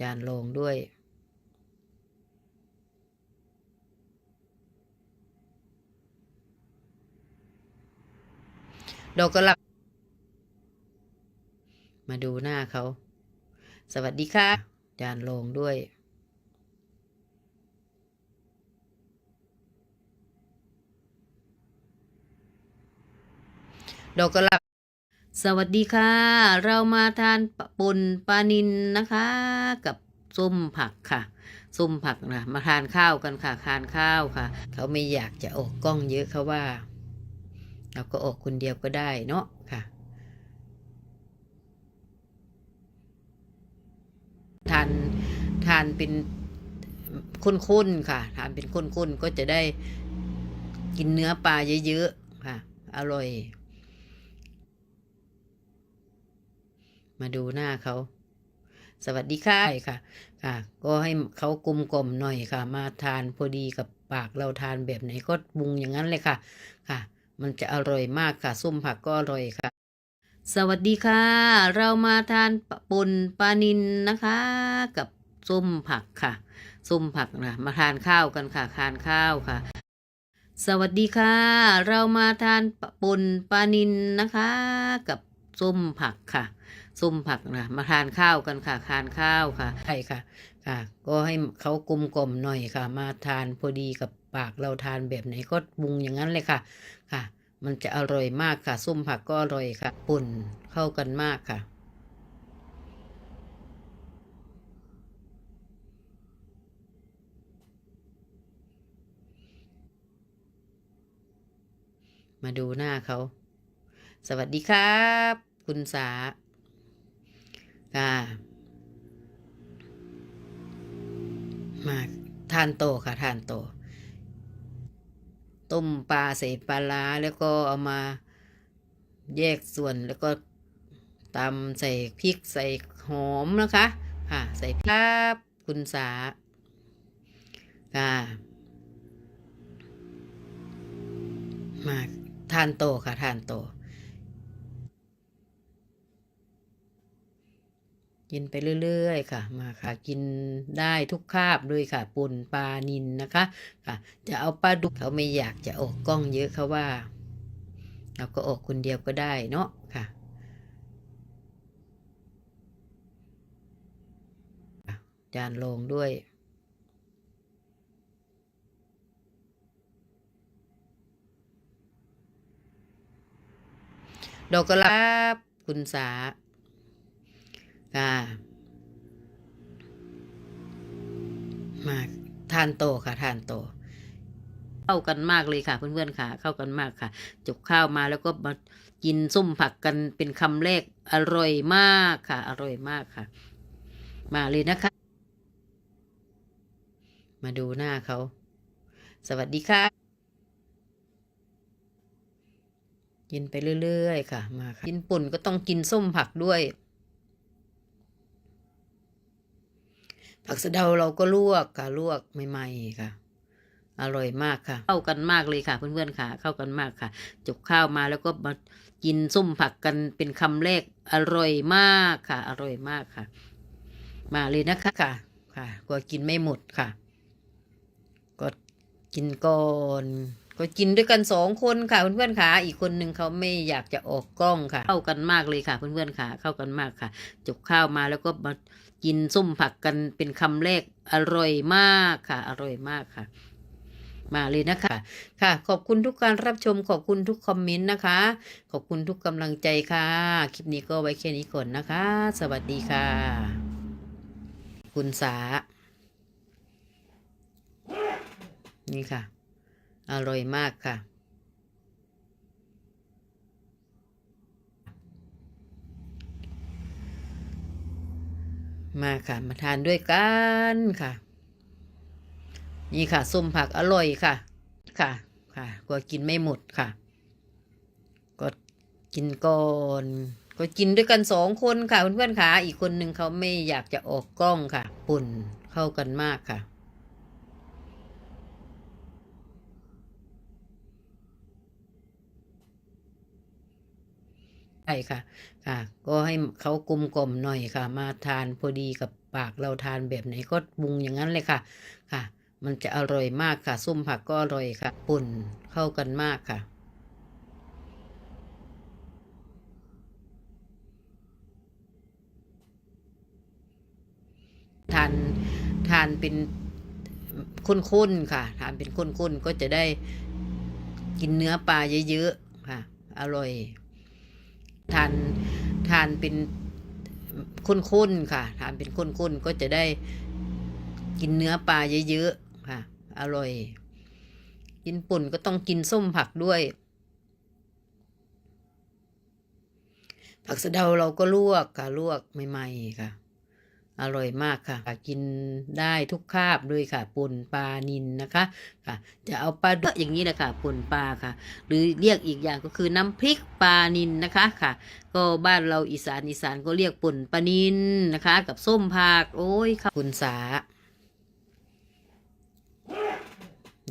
จานลงด้วย ดอกกระหลับมาดูหน้าเขา สวัสดีค่ะ จานลงด้วยดอกกระหลับ สวัสดีค่ะ เรามาทานปปนปลานินนะคะ กับส้มผักค่ะส้มผักนะมาทานข้าวกันค่ะทานข้าวค่ะ เขาไม่อยากจะออกกล้องเยอะเขาว่า เราก็ออกคนเดียวก็ได้เนาะค่ะ ทานทานเป็นข้นๆค่ะ ทานเป็นข้นๆก็จะได้กินเนื้อปลาเยอะๆค่ะ อร่อย มาดูหน้าเขาสวัสดีค่ะค่ะ ค่ะ ก็ให้เขากลมกล่อมหน่อยค่ะ มาทานพอดีกับปากเราทานแบบไหนก็ปรุงอย่างนั้นเลยค่ะ ค่ะ มันจะอร่อยมากค่ะส้มผักก็อร่อยค่ะ สวัสดีค่ะ เรามาทานปะปนปลานินนะคะ กับส้มผักค่ะส้มผักนะมาทานข้าวกันค่ะทานข้าวค่ะ สวัสดีค่ะ เรามาทานปะปนปลานินนะคะ กับส้มผักค่ะ ส้มผักนะมาทานข้าวกันค่ะทานข้าวค่ะใช่ค่ะค่ะ ก็ให้เขากลมกล่อมหน่อยค่ะ มาทานพอดีกับปากเราทานแบบไหนก็ปรุงอย่างนั้นเลยค่ะค่ะ มันจะอร่อยมากค่ะส้มผักก็อร่อยค่ะ ปุ่นเข้ากันมากค่ะมาดูหน้าเขา สวัสดีครับ คุณสา ค่ะมาทานโตค่ะทานโต ต้มปลาใส่ปลาร้าแล้วก็เอามาแยกส่วนแล้วก็ตำใส่พริกใส่หอมนะคะ ค่ะ ใส่พราบคุณสาค่ะมาทานโตค่ะทานโต กินไปเรื่อยๆ ค่ะ มาค่ะ กินได้ทุกคาบเลยค่ะปนปลานินนะคะค่ะ จะเอาปลาดุกเขาไม่อยากจะออกกล้องเยอะเขาว่า เราก็ออกคนเดียวก็ได้เนาะค่ะจานลงด้วยดอกกระลับคุณสา ค่ะมาทานโตค่ะทานโต เข้ากันมากเลยค่ะเพื่อนๆค่ะ เข้ากันมากค่ะ จบข้าวมาแล้วก็มากินส้มผักกันเป็นคำแรกอร่อยมากค่ะ อร่อยมากค่ะ มาเลยนะคะ มาดูหน้าเขา สวัสดีค่ะ กินไปเรื่อยๆค่ะ มาค่ะกินปุ่นก็ต้องกินส้มผักด้วย ผักสะเดาเราก็ลวกค่ะลวกใหม่ๆค่ะ อร่อยมากค่ะ เข้ากันมากเลยค่ะเพื่อนๆค่ะ เข้ากันมากค่ะ จบข้าวมาแล้วก็มากินส้มผักกันเป็นคำแรกอร่อยมากค่ะ อร่อยมากค่ะ มาเลยนะคะค่ะ ค่ะก็กินไม่หมดค่ะ ก็กินก่อน ก็กินด้วยกันสองคนค่ะเพื่อนๆค่ะ อีกคนหนึ่งเขาไม่อยากจะออกกล้องค่ะ เข้ากันมากเลยค่ะ เพื่อนๆค่ะ เข้ากันมากค่ะ จบข้าวมาแล้วก็มากินส้มผักกันเป็นคำแรกอร่อยมากค่ะ อร่อยมากค่ะมาเลยนะคะ ค่ะ ขอบคุณทุกการรับชม ขอบคุณทุกคอมเมนต์นะคะ ขอบคุณทุกกำลังใจค่ะ คลิปนี้ก็ไว้แค่นี้ก่อนนะคะ สวัสดีค่ะ คุณสา นี่ค่ะ อร่อยมากค่ะ มาค่ะ มาทานด้วยกันค่ะ นี่ค่ะส้มผักอร่อยค่ะ ค่ะ ค่ะก็กินไม่หมดค่ะ ก็กินก่อนก็กินด้วยกันสองคนค่ะเพื่อนๆค่ะ อีกคนหนึ่งเขาไม่อยากจะออกกล้องค่ะ ปุ่นเข้ากันมากค่ะ ใช่ค่ะ ค่ะ ก็ให้เขากลมกล่อมหน่อยค่ะ มาทานพอดีกับปากเราทานแบบไหนก็ปรุงอย่างนั้นเลยค่ะ ค่ะ มันจะอร่อยมากค่ะ ส้มผักก็อร่อยค่ะ ปุ่นเข้ากันมากค่ะทานทานเป็นข้นๆค่ะ ทานเป็นข้นๆก็จะได้กินเนื้อปลาเยอะๆค่ะ อร่อย ทานทานเป็นคุ้นๆค่ะ ทานเป็นคุ้นๆก็จะได้กินเนื้อปลาเยอะๆค่ะ อร่อย กินปุ่นก็ต้องกินส้มผักด้วย ผักสะเดาเราก็ลวกค่ะลวกใหม่ๆค่ะ อร่อยมากค่ะ กินได้ทุกคาบเลยค่ะป่นปลานินนะคะค่ะ จะเอาปลาดุกอย่างนี้แหละค่ะป่นปลาค่ะ หรือเรียกอีกอย่างก็คือน้ำพริกปลานินนะคะค่ะ ก็บ้านเราอีสานอีสานก็เรียกป่นปลานินนะคะ กับส้มผักโอ้ยค่ะคุณสา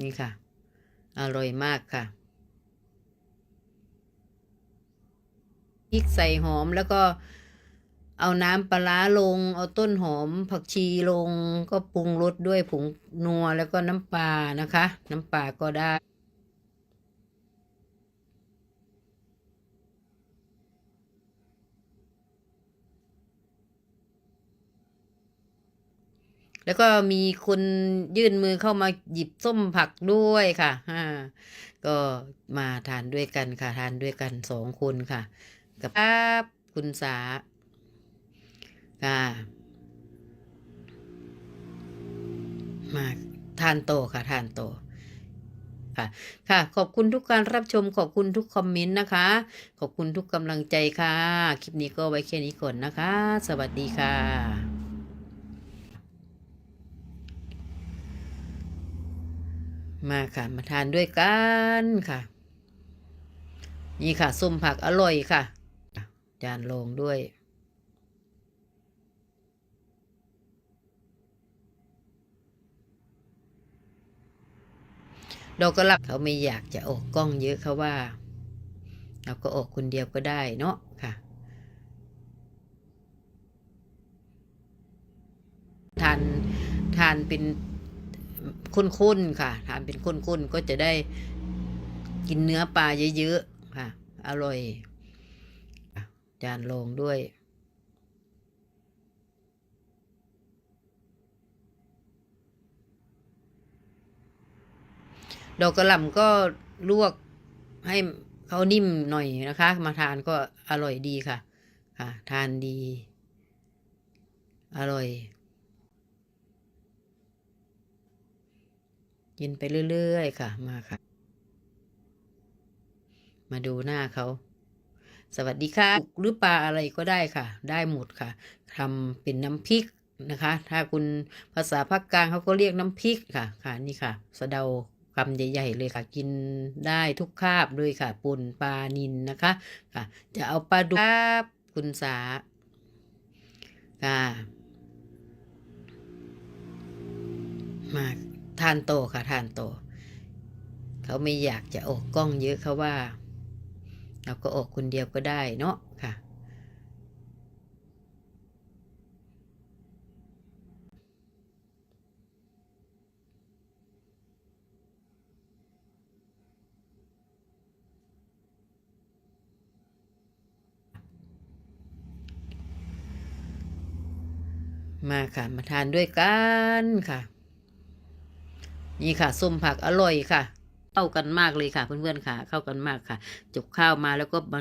นี่ค่ะ อร่อยมากค่ะพริกใส่หอมแล้วก็ เอาน้ำปลาร้าลง เอาต้นหอมผักชีลง ก็ปรุงรสด้วยผงนัวแล้วก็น้ำปลานะคะ น้ำปลาก็ได้ แล้วก็มีคนยื่นมือเข้ามาหยิบส้มผักด้วยค่ะอ่าก็มาทานด้วยกันค่ะ ทานด้วยกันสองคนค่ะ กับครับคุณสา ค่ะมาทานโตค่ะทานโตค่ะ ค่ะ ขอบคุณทุกการรับชม ขอบคุณทุกคอมเมนต์นะคะ ขอบคุณทุกกำลังใจค่ะ คลิปนี้ก็ไว้แค่นี้ก่อนนะคะ สวัสดีค่ะมาค่ะ มาทานด้วยกันค่ะ นี่ค่ะส้มผักอร่อยค่ะ จานลงด้วย เราก็รับเขาไม่อยากจะออกกล้องเยอะเขาว่า เราก็ออกคนเดียวก็ได้เนาะค่ะ ทานทานเป็นข้นๆค่ะ ทานเป็นข้นๆก็จะได้กินเนื้อปลาเยอะๆค่ะ อร่อยจานลงด้วย ดอกกระหล่ำก็ลวกให้เขานิ่มหน่อยนะคะ มาทานก็อร่อยดีค่ะ ค่ะ ทานดี อร่อย กินไปเรื่อยๆค่ะ มาค่ะ มาดูหน้าเขาสวัสดีค่ะหรือปลาอะไรก็ได้ค่ะ ได้หมดค่ะทำเป็นน้ำพริกนะคะ ถ้าคุณภาษาภาคกลางเขาก็เรียกน้ำพริกค่ะ ค่ะนี่ค่ะ สะเดา คำใหญ่ๆเลยค่ะกินได้ทุกคาบเลยค่ะปนปลานินนะคะค่ะ จะเอาปลาดุกครับคุณสาค่ะมาทานโตค่ะทานโต เขาไม่อยากจะออกกล้องเยอะเขาว่า เราก็ออกคนเดียวก็ได้เนาะค่ะ มาค่ะ มาทานด้วยกันค่ะ นี่ค่ะส้มผักอร่อยค่ะ เข้ากันมากเลยค่ะ เพื่อนๆค่ะ เข้ากันมากค่ะจกข้าวมาแล้วก็มา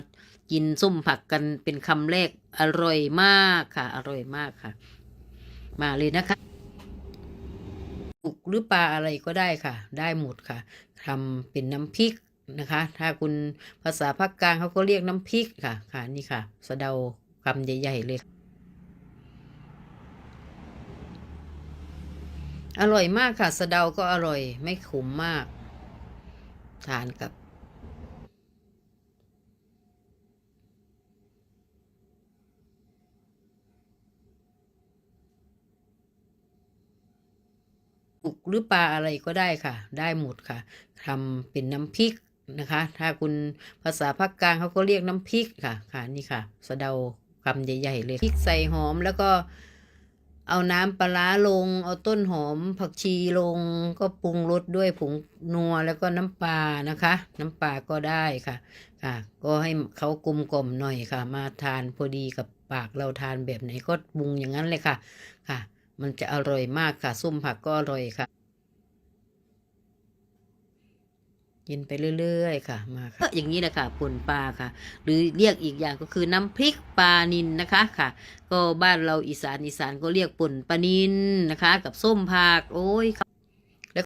กินส้มผักกันเป็นคำแรกอร่อยมากค่ะ อร่อยมากค่ะ มาเลยนะคะปลุกหรือปลาอะไรก็ได้ค่ะ ได้หมดค่ะทำเป็นน้ำพริกนะคะ ถ้าคุณภาษาภาคกลางเขาก็เรียกน้ำพริกค่ะ ค่ะนี่ค่ะ สะเดาคำใหญ่ ๆ เลย อร่อยมากค่ะสะเดาก็อร่อย ไม่ขมมาก ทานกับปุกหรือปลาอะไรก็ได้ค่ะ ได้หมดค่ะทำเป็นน้ำพริกนะคะ ถ้าคุณภาษาภาคกลางเขาก็เรียกน้ำพริกค่ะ ค่ะนี่ค่ะ สะเดาคำใหญ่ ๆ เลยพริกใส่หอมแล้วก็ เอาน้ำปลาร้าลง เอาต้นหอมผักชีลง ก็ปรุงรสด้วยผงนัวแล้วก็น้ำปลานะคะ น้ำปลาก็ได้ค่ะ ค่ะ ก็ให้เขากลมกล่อมหน่อยค่ะ มาทานพอดีกับปากเราทานแบบไหนก็ปรุงอย่างนั้นเลยค่ะ ค่ะ มันจะอร่อยมากค่ะ ส้มผักก็อร่อยค่ะ กินไปเรื่อยๆ ค่ะมาค่ะอย่างนี้แหละค่ะป่นปลาค่ะ หรือเรียกอีกอย่างก็คือน้ำพริกปลานินนะคะค่ะ ก็บ้านเราอีสานอีสานก็เรียกป่นปลานินนะคะ กับส้มผักโอ้ย